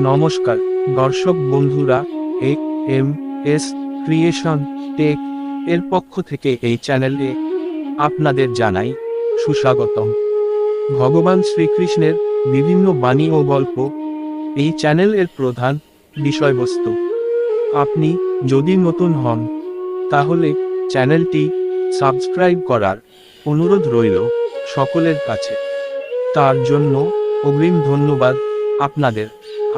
নমস্কার, দর্শক বন্ধুরা, A, M, S, creation, tech, এর পক্ষ থেকে এই চ্যানেলে আপনাদের জানাই সুস্বাগতম। ভগবান শ্রীকৃষ্ণের বিভিন্ন বাণী ও গল্প, এই চ্যানেলের প্রধান বিষয়বস্তু। আপনি যদি নতুন হন, তাহলে চ্যানেলটি সাবস্ক্রাইব করার অনুরোধ রইল সকলের কাছে। তার জন্য অগ্রিম ধন্যবাদ আপনাদের।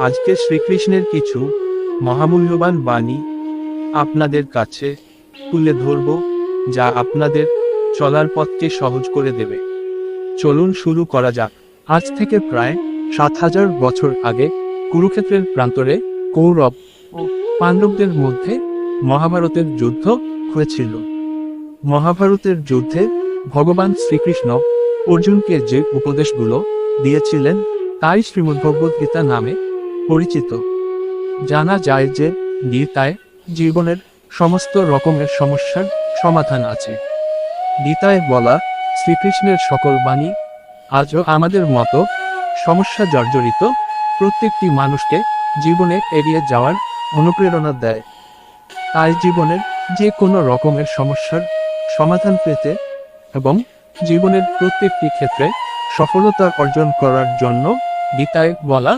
আজকে শ্রীকৃষ্ণের কিছু মহামূল্যবান বাণী আপনাদের কাছে তুলে ধরব, যা আপনাদের চলার পথকে সহজ করে দেবে। চলুন শুরু করা যাক। আজ থেকে প্রায় সাত হাজার বছর আগে কুরুক্ষেত্রের প্রান্তরে কৌরব ও পাণ্ডবদের মধ্যে মহাভারতের যুদ্ধ হয়েছিল। মহাভারতের যুদ্ধে ভগবান শ্রীকৃষ্ণ অর্জুনকে যে উপদেশগুলো দিয়েছিলেন, তাই শ্রীমদ্ভগবদ্ গীতা নামে পরিচিত। জানা যায় যে গীতায় জীবনের সমস্ত রকমের সমস্যার সমাধান আছে। গীতায় বলা শ্রীকৃষ্ণের সকল বাণী আজও আমাদের মতো সমস্যা জর্জরিত প্রত্যেকটি মানুষকে জীবনে এড়িয়ে যাওয়ার অনুপ্রেরণা দেয়। তাই জীবনের যে কোনো রকমের সমস্যার সমাধান পেতে এবং জীবনের প্রত্যেকটি ক্ষেত্রে সফলতা অর্জন করার জন্য গীতায় বলা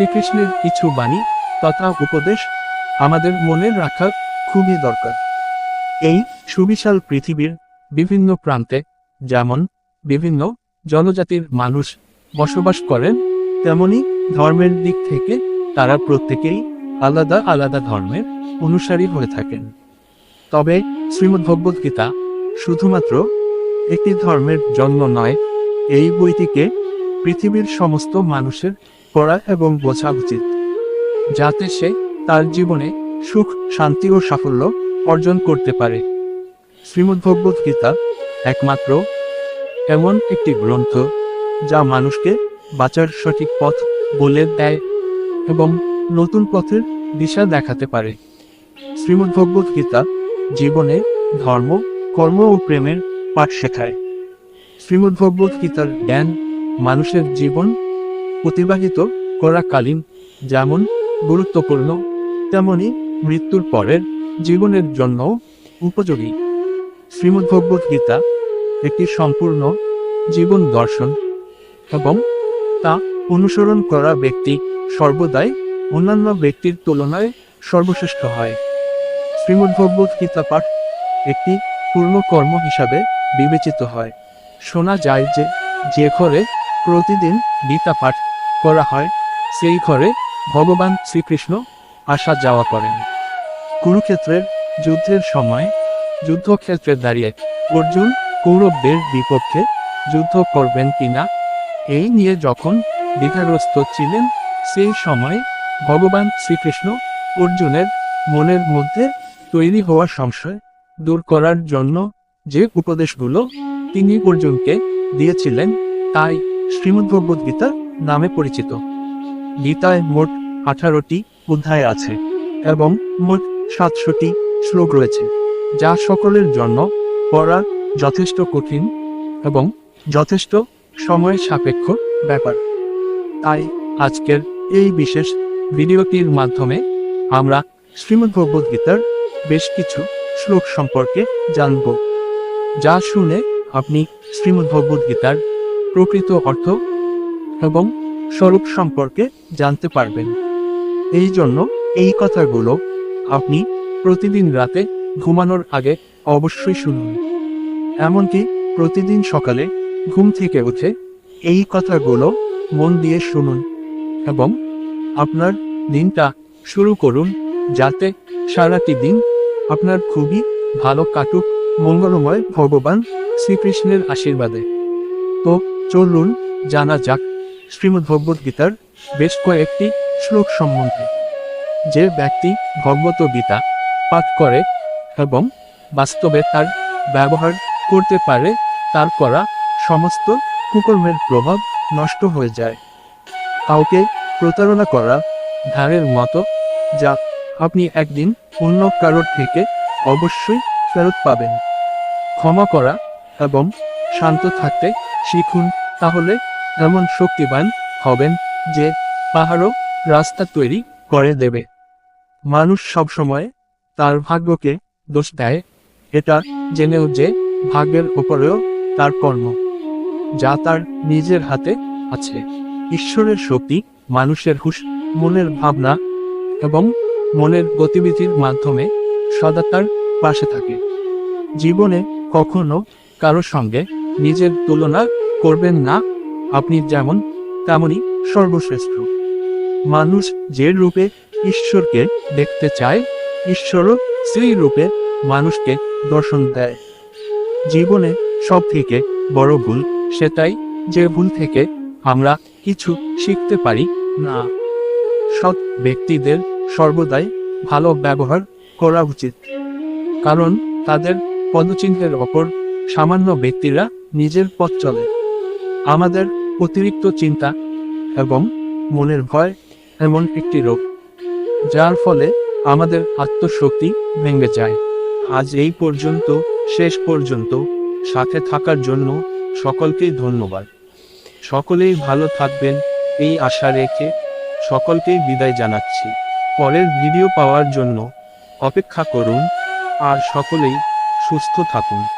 শ্রীকৃষ্ণের কিছু বাণী তথা উপদেশ আমাদের মনে রাখা খুবই দরকার। এই সুবিশাল পৃথিবীর বিভিন্ন প্রান্তে যেমন বিভিন্ন জনজাতির মানুষ বসবাস করেন, তেমনি ধর্মের দিক থেকে তারা প্রত্যেকেই আলাদা আলাদা ধর্মের অনুসারী হয়ে থাকেন। তবে শ্রীমদ্ভগবদ্গীতা শুধুমাত্র একটি ধর্মের জন্ম নয়, এই বইটিকে পৃথিবীর সমস্ত মানুষের পড়া এবং বোঝা উচিত। যাতে সে তার জীবনে সুখ, শান্তি ও সাফল্য অর্জন করতে পারে। শ্রীমদ্ভগবদ্গীতা একমাত্র এমন একটি গ্রন্থ যা মানুষকে বাঁচার সঠিক পথ বলে দেয় এবং নতুন পথের দিশা দেখাতে পারে। শ্রীমদ্ভগবদ্গীতা জীবনে ধর্ম, কর্ম ও প্রেমের পাঠ শেখায়। শ্রীমদ্ভগবদ্গীতার জ্ঞান মানুষের জীবন অতিবাহিত করাকালীন যেমন গুরুত্বপূর্ণ, তেমনি মৃত্যুর পরের জীবনের জন্য উপযোগী। শ্রীমদ্ভগবত গীতা একটি সম্পূর্ণ জীবন দর্শন এবং তা অনুসরণ করা ব্যক্তি সর্বদাই অন্যান্য ব্যক্তির তুলনায় সর্বশ্রেষ্ঠ হয়। শ্রীমদ্ভগবদ্গীতা পাঠ একটি পূর্ণ কর্ম হিসাবে বিবেচিত হয়। শোনা যায় যে যে ঘরে প্রতিদিন গীতা পাঠ করা হয়, সেই ঘরে ভগবান শ্রীকৃষ্ণ আসা যাওয়া করেন। কুরুক্ষেত্রের যুদ্ধের সময় যুদ্ধক্ষেত্রে দাঁড়িয়ে অর্জুন কৌরবদের বিপক্ষে যুদ্ধ করবেন কিনা, এই নিয়ে যখন দ্বিধাগ্রস্ত ছিলেন, সেই সময় ভগবান শ্রীকৃষ্ণ অর্জুনের মনের মধ্যে তৈরি হওয়া সংশয় দূর করার জন্য যে উপদেশগুলো তিনি অর্জুনকে দিয়েছিলেন, তাই শ্রীমদ্ভগবদ্গীতা নামে পরিচিত। গীতায় মোট আঠারোটি অধ্যায় আছে এবং মোট সাতশোটি শ্লোক রয়েছে, যা সকলের জন্য পড়া যথেষ্ট কঠিন এবং যথেষ্ট সময় সাপেক্ষ ব্যাপার। তাই আজকের এই বিশেষ ভিডিওটির মাধ্যমে আমরা শ্রীমদ্ভগবদ্গীতার বেশ কিছু শ্লোক সম্পর্কে জানব, যা শুনে আপনি শ্রীমদ্ভগবদ্গীতার প্রকৃত অর্থ এবং স্বরূপ সম্পর্কে জানতে পারবেন। এই জন্য এই কথাগুলো আপনি প্রতিদিন রাতে ঘুমানোর আগে অবশ্যই শুনুন। এমনকি প্রতিদিন সকালে ঘুম থেকে উঠে এই কথাগুলো মন দিয়ে শুনুন এবং আপনার দিনটা শুরু করুন যাতে সারাটি দিন আপনার খুবই ভালো কাটুক। মঙ্গলময় ভগবান শ্রীকৃষ্ণের আশীর্বাদে। তো চলুন জানা যাক শ্রীমদ্ভগবদ্গীতার বেশ কয়েকটি শ্লোক সম্বন্ধে, যে ব্যক্তি ভগবত গীতা পাঠ করে এবং বাস্তবে তার ব্যবহার করতে পারে, তার করা সমস্ত কুকর্মের প্রভাব নষ্ট হয়ে যায়। কাউকে প্রতারণা করা ধারের মতো, যা আপনি একদিন অন্য কারোর থেকে অবশ্যই ফেরত পাবেন। ক্ষমা করা এবং শান্ত থাকতে শিখুন, তাহলে এমন শক্তিবান হবেন যে পাহাড়ও রাস্তা তৈরি করে দেবে। মানুষ সবসময় তার ভাগ্যকে দোষ দেয়। এটা জেনেও যে ভাগ্যের উপরেও তার কর্ম, যা তার নিজের হাতে আছে। ঈশ্বরের শক্তি মানুষের হুশ, মনের ভাবনা এবং মনের গতিবিধির মাধ্যমে সদা তার পাশে থাকে। জীবনে কখনো কারও সঙ্গে নিজের তুলনা করবেন না। আপনি যেমন, তেমনই সর্বশ্রেষ্ঠ। মানুষ যে রূপে ঈশ্বরকে দেখতে চায়, ঈশ্বরও সেই রূপে মানুষকে দর্শন দেয়। জীবনে সব থেকে বড় ভুল সেটাই যে ভুল থেকে আমরা কিছু শিখতে পারি না। সৎ ব্যক্তিদের সর্বদাই ভালো ব্যবহার করা উচিত। কারণ তাদের পদচিহ্নের ওপর সামান্য ব্যক্তিরা নিজের পথ চলে। আমাদের অতিরিক্ত চিন্তা এবং মনের ভয় এমন একটি রোগ, যার ফলে আমাদের আত্মশক্তি ভেঙে যায়। আজ এই পর্যন্ত, শেষ পর্যন্ত সাথে থাকার জন্য সকলকেই ধন্যবাদ। সকলেই ভালো থাকবেন এই আশা রেখে সকলকেই বিদায় জানাচ্ছি। পরের ভিডিও পাওয়ার জন্য অপেক্ষা করুন আর সকলেই সুস্থ থাকুন।